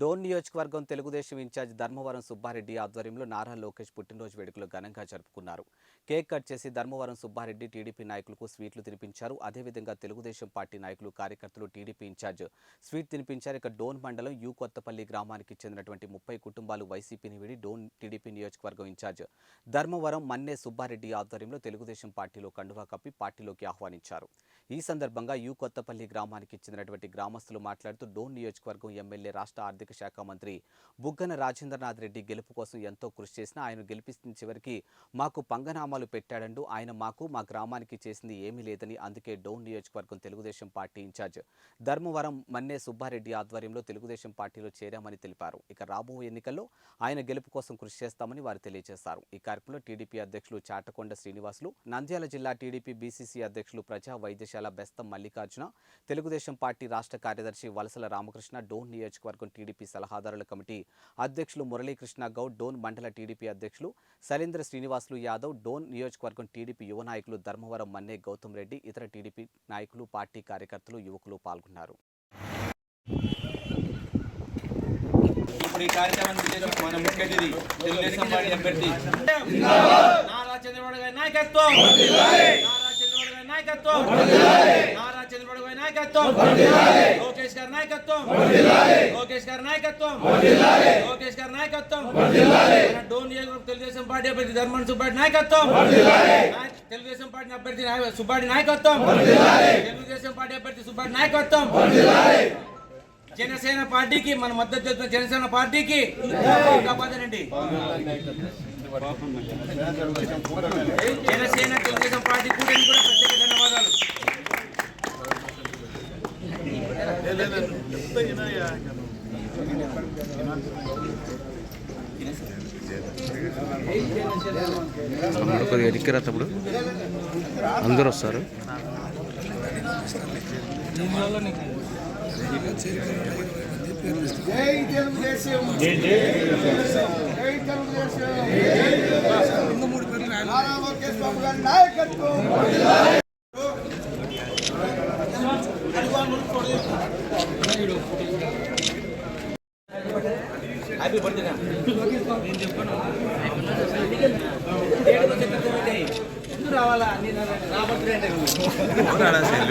డోన్ నియోజకవర్గం తెలుగుదేశం ఇన్ఛార్జ్ ధర్మవరం సుబ్బారెడ్డి ఆధ్వర్యంలో నారా లోకేష్ పుట్టినరోజు వేడుకలు ఘనంగా జరుపుకున్నారు. కేక్ కట్ చేసి ధర్మవరం సుబ్బారెడ్డి టీడీపీ నాయకులకు స్వీట్లు తినిపించారు. అదేవిధంగా తెలుగుదేశం పార్టీ నాయకులు కార్యకర్తలు టీడీపీ ఇన్ఛార్జ్ స్వీట్ తినిపించారు. ఇక డోన్ మండలం యూ కొత్తపల్లి గ్రామానికి చెందినటువంటి ముప్పై కుటుంబాలు వైసీపీని విడి డోన్ టీడీపీ నియోజకవర్గం ఇన్ఛార్జ్ ధర్మవరం మన్నే సుబ్బారెడ్డి ఆధ్వర్యంలో తెలుగుదేశం పార్టీలో కండువా కప్పి పార్టీలోకి ఆహ్వానించారు. ఈ సందర్భంగా యూ కొత్తపల్లి గ్రామానికి చెందినటువంటి గ్రామస్తులు మాట్లాడుతూ డోన్ నియోజకవర్గం ఎమ్మెల్యే రాష్ట్ర ఆర్థిక శాఖ మంత్రి బుగ్గన రాజేంద్రనాథ్ రెడ్డి గెలుపు కోసం ఎంతో కృషి చేసినా ఆయన గెలిపిస్తున్న చివరికి మాకు పంగనామాలు పెట్టాడంటూ ఆయన మాకు మా గ్రామానికి చేసింది ఏమీ లేదని అందుకే డోన్ నియోజకవర్గం తెలుగుదేశం పార్టీ ఇన్ఛార్జ్ ధర్మవరం మన్నే సుబ్బారెడ్డి ఆధ్వర్యంలో తెలుగుదేశం పార్టీలో చేరామని తెలిపారు. ఇక రాబోయే ఎన్నికల్లో ఆయన గెలుపు కోసం కృషి చేస్తామని వారు తెలియజేశారు. ఈ కార్యక్రమంలో టీడీపీ అధ్యక్షులు చాటకొండ శ్రీనివాసులు నంద్యాల జిల్లా టీడీపీ బీసీసీ అధ్యక్షులు ప్రజా వైద్యశాల బెస్తం మల్లికార్జున తెలుగుదేశం పార్టీ రాష్ట్ర కార్యదర్శి వలసల రామకృష్ణ డోన్ నియోజకవర్గం టీడీపీ సలహాదారుల కమిటీ అధ్యక్షులు మురళీకృష్ణ గౌడ్ డోన్ మండల టీడీపీ అధ్యక్షులు శైలేంద్ర శ్రీనివాసులు యాదవ్ డోన్ నియోజకవర్గం టీడీపీ యువ నాయకులు ధర్మవరం మన్నే గౌతమ్ రెడ్డి ఇతర టీడీపీ నాయకులు పార్టీ కార్యకర్తలు యువకులు పాల్గొన్నారు. ఇప్పుడు ఈ కార్యక్రమాన్ని మన ముఖ్య అతిథి తెలుగుదేశం పార్టీ అభ్యర్థి నారా చంద్రబాబు గారి నాయకత్వం. నారా చంద్రబాబు గారి నాయకత్వం. గారి నాయకత్వం లోకేష్ గారి నాయకత్వం లోకేష్ గారి నాయకత్వం లోకేష్ గారి నాయకత్వం మన డోన్ నియోజకవర్గం తెలుగుదేశం పార్టీ అభ్యర్థి ధర్మన్ సుబ్బాడి నాయకత్వం నాయ- తెలుగుదేశం పార్టీ అభ్యర్థి నాయ- సుబ్బాడి నాయకత్వం తెలుగుదేశం పార్టీ అభ్యర్థి సుబ్బాడి నాయకత్వం జనసేన పార్టీకి మన మద్దతు తెలుపుతున్న జనసేన పార్టీకి కాపాదనండి జనసేన తెలుగుదేశం పార్టీ కూటమి కూడా తమ్ముడు కొద్దిగా ఎడిక్కిరా తమ్ముడు అందరూ వస్తారు నాయకత్వం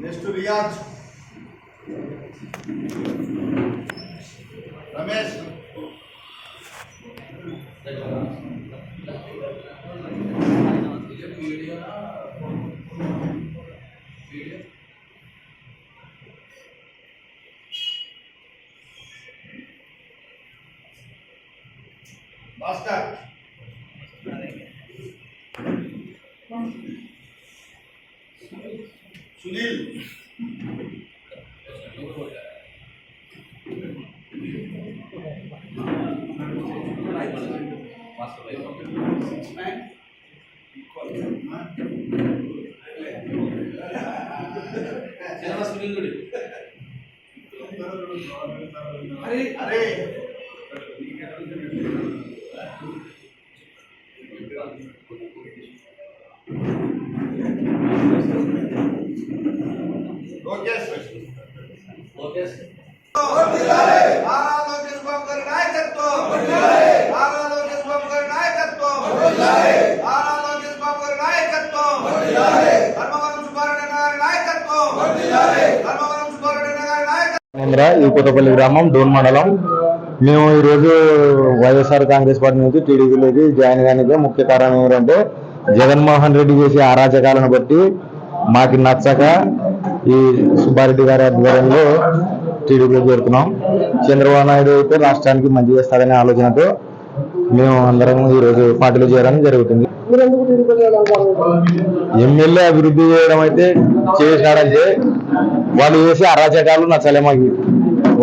నెక్స్ట్ రియాజ్ రమేష్ భాస్కర్ సునీల్. అరే అరే. ఈ కొత్తపల్లి గ్రామం డోన్ మండలం మేము ఈరోజు వైఎస్ఆర్ కాంగ్రెస్ పార్టీ నుంచి టీడీపీలోకి జాయిన్ కానికి ముఖ్య కారణం ఏంటంటే జగన్మోహన్ రెడ్డి చేసే అరాచకాలను బట్టి మాకు నచ్చక ఈ సుబ్బారెడ్డి గారి ఆధ్వర్యంలో టీడీపీలో చేరుతున్నాం చంద్రబాబు నాయుడు అయితే రాష్ట్రానికి మంచి చేస్తాడనే ఆలోచనతో మేము అందరం ఈరోజు పార్టీలో చేరడం జరుగుతుంది. ఎమ్మెల్యే అభివృద్ధి చేయడం అయితే చేసినాడంటే వాళ్ళు చేసే అరాచకాలు నచ్చలే మాకు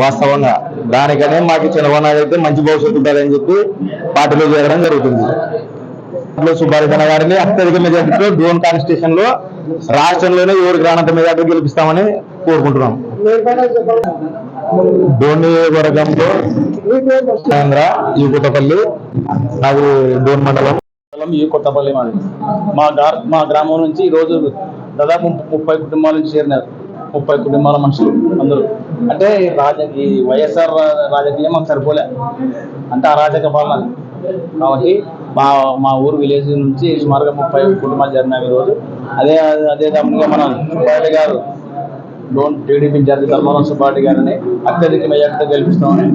వాస్తవంగా. దానికనే మాకు చంద్రబాబు అయితే మంచి భవిష్యత్తు ఉంటుందని చెప్పి పార్టీలో చేరడం జరుగుతుంది. దాంట్లో సుబ్బారెడ్డి గారిని అత్యధిక మెజార్టీతో డోన్ కాన్స్టిట్యూషన్లో రాష్ట్రంలోనే ఎవరికి రానంత మెజార్టీ గెలిపిస్తామని కోరుకుంటున్నాం. డోన్ నియోజకవర్గంలో కేంద్ర ఈ కొత్తపల్లి నాకు డోన్ మండలం. ఈ కొత్తపల్లి మాది. మా మా గ్రామం నుంచి ఈరోజు దాదాపు ముప్పై కుటుంబాల నుంచి చేరినారు. ముప్పై కుటుంబాల మనుషులు అందరూ. అంటే రాజకీయ వైఎస్ఆర్ రాజకీయం మాకు సరిపోలే. అంటే అరాజక పాలన కాబట్టి మా మా ఊరు విలేజ్ నుంచి సుమారుగా ముప్పై కుటుంబాలు జరిగినాయి ఈరోజు అదే అదే తమ్ముడిగా మన సుబ్బారెడ్డి గారు లోన్ టీడీపీ ఇన్ఛార్జి ధర్మవరం సుబ్బారెడ్డి గారిని అత్యధిక మెజార్టీతో గెలిపిస్తామని.